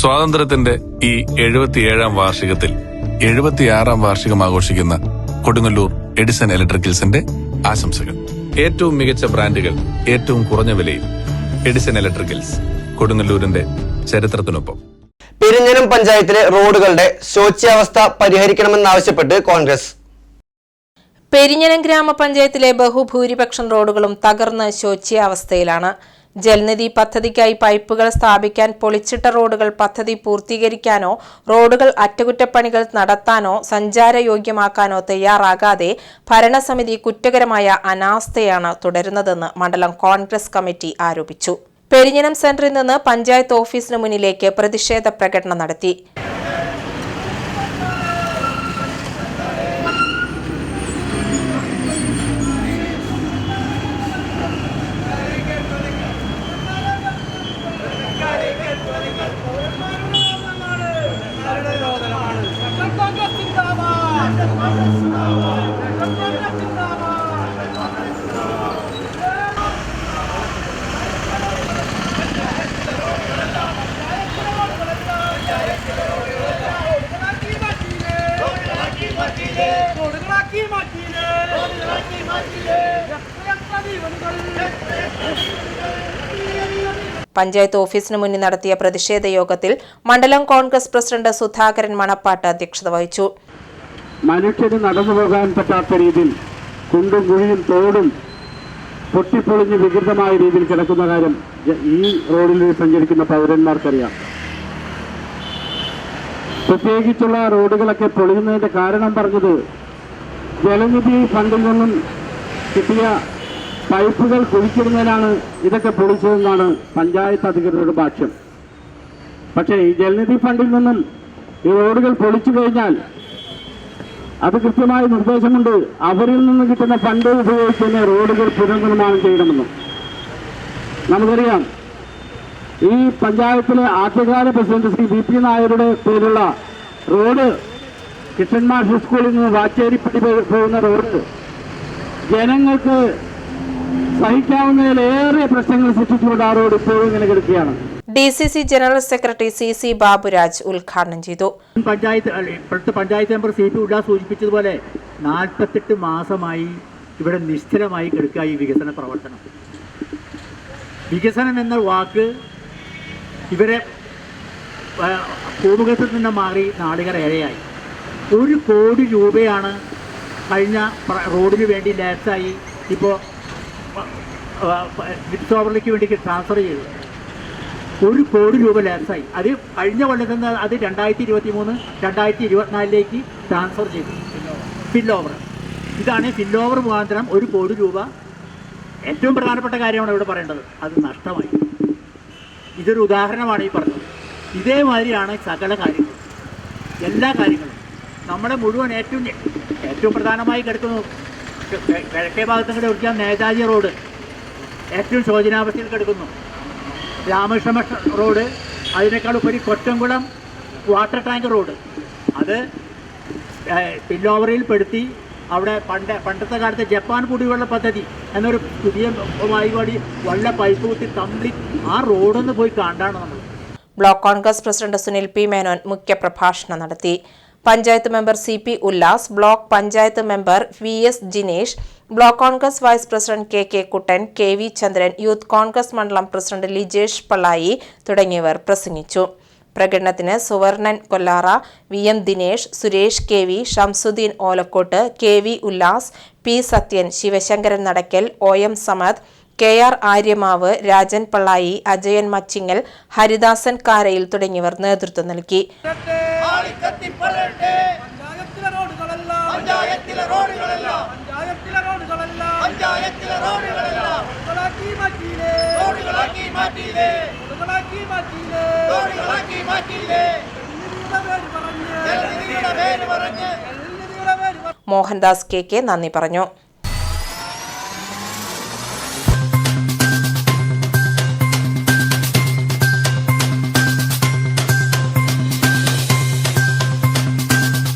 സ്വാതന്ത്ര്യത്തിന്റെ ഈ എഴുപത്തിയേഴാം വാർഷികത്തിൽ എഴുപത്തിയാറാം വാർഷികം ആഘോഷിക്കുന്ന കൊടുങ്ങല്ലൂർ എഡിസൺ ഇലക്ട്രിക്കൽസിന്റെ ആശംസകൾ. ഏറ്റവും മികച്ച ബ്രാൻഡുകൾ ഏറ്റവും കുറഞ്ഞ വിലയിൽ എഡിസൺ ഇലക്ട്രിക്കൽസ് കൊടുങ്ങല്ലൂരിന്റെ ചരിത്രത്തിനൊപ്പം. പെരിഞ്ഞനം പഞ്ചായത്തിലെ റോഡുകളുടെ ശോച്യാവസ്ഥ പരിഹരിക്കണമെന്നാവശ്യപ്പെട്ട് കോൺഗ്രസ്. പെരിഞ്ഞനം ഗ്രാമപഞ്ചായത്തിലെ ബഹുഭൂരിപക്ഷം റോഡുകളും തകർന്ന് ശോച്യാവസ്ഥയിലാണ്. ജലനിധി പദ്ധതിക്കായി പൈപ്പുകൾ സ്ഥാപിക്കാൻ പൊളിച്ചിട്ട റോഡുകൾ പദ്ധതി പൂർത്തീകരിക്കാനോ റോഡുകൾ അറ്റകുറ്റപ്പണികൾ നടത്താനോ സഞ്ചാരയോഗ്യമാക്കാനോ തയ്യാറാകാതെ ഭരണസമിതി കുറ്റകരമായ അനാസ്ഥയാണ് തുടരുന്നതെന്ന് മണ്ഡലം കോൺഗ്രസ് കമ്മിറ്റി ആരോപിച്ചു. പെരിഞ്ഞനം സെന്ററിൽ നിന്ന് പഞ്ചായത്ത് ഓഫീസിന് മുന്നിലേക്ക് പ്രതിഷേധ പ്രകടനം നടത്തി. മാറ്റിയില്ലേ മാറ്റിയില്ലേ ജീവനുകൾ പഞ്ചായത്ത് ഓഫീസിന് മുന്നിൽ നടത്തിയ പ്രതിഷേധ യോഗത്തിൽ മണ്ഡലം കോൺഗ്രസ് പ്രസിഡന്റ് സുധാകരൻ മണപ്പാട്ട് അധ്യക്ഷത വഹിച്ചു. മനുഷ്യന് നടന്നു പോകാൻ പറ്റാത്ത രീതിയിൽ കുണ്ടും കുഴിയും തോടും പൊട്ടിപ്പൊളിഞ്ഞ് വികൃതമായ രീതിയിൽ കിടക്കുന്ന കാര്യം ഈ റോഡിൽ സഞ്ചരിക്കുന്ന പൗരന്മാർക്കറിയാം. പ്രത്യേകിച്ചുള്ള റോഡുകളൊക്കെ പൊളിയുന്നതിന്റെ കാരണം പറഞ്ഞത് ജലനിധി ഫണ്ടിൽ നിന്നും കിട്ടിയ പൈപ്പുകൾ കുഴിച്ചിരുന്നതിനാണ് ഇതൊക്കെ പൊളിച്ചതെന്നാണ് പഞ്ചായത്ത് അധികൃതരുടെ ഭാഷ്യം. പക്ഷേ ഈ ജലനിധി ഫണ്ടിൽ നിന്നും ഈ റോഡുകൾ പൊളിച്ചു കഴിഞ്ഞാൽ അത് കൃത്യമായ നിർദ്ദേശമുണ്ട്. അവരിൽ നിന്ന് കിട്ടുന്ന ഫണ്ട് ഉപയോഗിച്ച് തന്നെ റോഡുകൾ പുനർനിർമ്മാണം ചെയ്യണമെന്നും. നമുക്കറിയാം ഈ പഞ്ചായത്തിലെ ആദ്യകാല പ്രസിഡന്റ് ശ്രീ ബി പി നായരുടെ പേരുള്ള റോഡ് കിഷന്മാർ സ്കൂളിൽ നിന്ന് വാച്ചേരിപ്പടി പോകുന്ന റോഡ് ജനങ്ങൾക്ക് സഹിക്കാവുന്നതിലേറെ പ്രശ്നങ്ങൾ സൃഷ്ടിച്ചുകൊണ്ട് ആ റോഡ് ഇപ്പോഴും ഇങ്ങനെ കിടക്കുകയാണ്. D C C general secretary C C Baburaj ഉദ്ഘാടനം ചെയ്തു. പഞ്ചായത്ത് ഇപ്പോഴത്തെ panchayat member C P Ullas സൂചിപ്പിച്ചതുപോലെ നാൽപ്പത്തെട്ട് മാസമായി ഇവിടെ നിശ്ചലമായി കിടക്കുക ഈ വികസന പ്രവർത്തനം. വികസനം എന്ന വാക്ക് ഇവരെ ആ, ഭൂമുഖത്ത് നിന്ന് മാറി ഏറെയായി ഒരു കോടി രൂപയാണ് കഴിഞ്ഞ റോഡിന് വേണ്ടി ലാറ്റായി ഇപ്പോൾ വിത്ത് ഓവറിലേക്ക് വേണ്ടി ട്രാൻസ്ഫർ ചെയ്തു. ഒരു കോടി രൂപ ലാപ്സായി അത് കഴിഞ്ഞ കൊല്ലത്തിൽ നിന്ന് അത് രണ്ടായിരത്തി ഇരുപത്തി മൂന്ന് രണ്ടായിരത്തി ഇരുപത്തിനാലിലേക്ക് ട്രാൻസ്ഫർ ചെയ്തു. ഫിൽ ഓവർ ഇതാണ് ഫിൽ ഓവർ മുഖാന്തരം ഒരു കോടി രൂപ. ഏറ്റവും പ്രധാനപ്പെട്ട കാര്യമാണ് ഇവിടെ പറയേണ്ടത്. അത് നഷ്ടമായി. ഇതൊരു ഉദാഹരണമാണ് ഈ പറഞ്ഞത്. ഇതേമാതിരിയാണ് സകല കാര്യങ്ങളും. എല്ലാ കാര്യങ്ങളും. നമ്മുടെ മുഴുവൻ ഏറ്റവും ഏറ്റവും പ്രധാനമായി കിടക്കുന്നു കിഴക്കേ ഭാഗത്തും കൂടെ ഒഴിക്കാൻ നേതാജി റോഡ്. ഏറ്റവും ശോചനാവസ്ഥയിൽ കിടക്കുന്നു. രാമകൃഷ്ണ റോഡ് അതിനേക്കാൾ ഉപരി കൊറ്റംകുളം വാട്ടർ ടാങ്ക് റോഡ്. അത് പില്ലോവറിയിൽ പെടുത്തി അവിടെ പണ്ട് പണ്ടത്തെ കാലത്തെ ജപ്പാൻ കുടിവെള്ള പദ്ധതി എന്നൊരു പുതിയ വായുപാടി വള്ള പൈപ്പ് കുത്തി കംപ്ലീറ്റ് ആ റോഡൊന്ന് പോയി കണ്ടാണ് നമ്മൾ. Block Congress president Sunil P Menon മുഖ്യപ്രഭാഷണം നടത്തി. Panchayat member C P Ullas block panchayat member V S Jinesh block Congress vice president K K Kuttan K V Chandran youth Congress മണ്ഡലം president Lijesh Pallayi തുടങ്ങിയവർ പ്രസംഗിച്ചു. പ്രകടനത്തിന് Suvarnan Kollara V M Dinesh Suresh K V Shamsuddin Olakkott K V Ullas P Sathyan Sivasankaran Nadakkal O M Samad K R Aryamavu Rajan Pallayi Ajayan Machingal Haridasan കാരയിൽ തുടങ്ങിയവർ നേതൃത്വം നൽകി. പഞ്ചായത്തിലെ റോഡുകളല്ല. പഞ്ചായത്തിലെ റോഡുകളല്ല. പഞ്ചായത്തിലെ റോഡുകളല്ല. പഞ്ചായത്തിലെ റോഡുകളല്ല. റോഡുകളാക്കി മാറ്റിയില്ലേ. റോഡുകളാക്കി മാറ്റിയില്ലേ. റോഡുകളാക്കി മാറ്റിയില്ലേ. റോഡുകളാക്കി മാറ്റിയില്ലേ. മോഹൻദാസ് കെ കെ നന്ദി പറഞ്ഞു.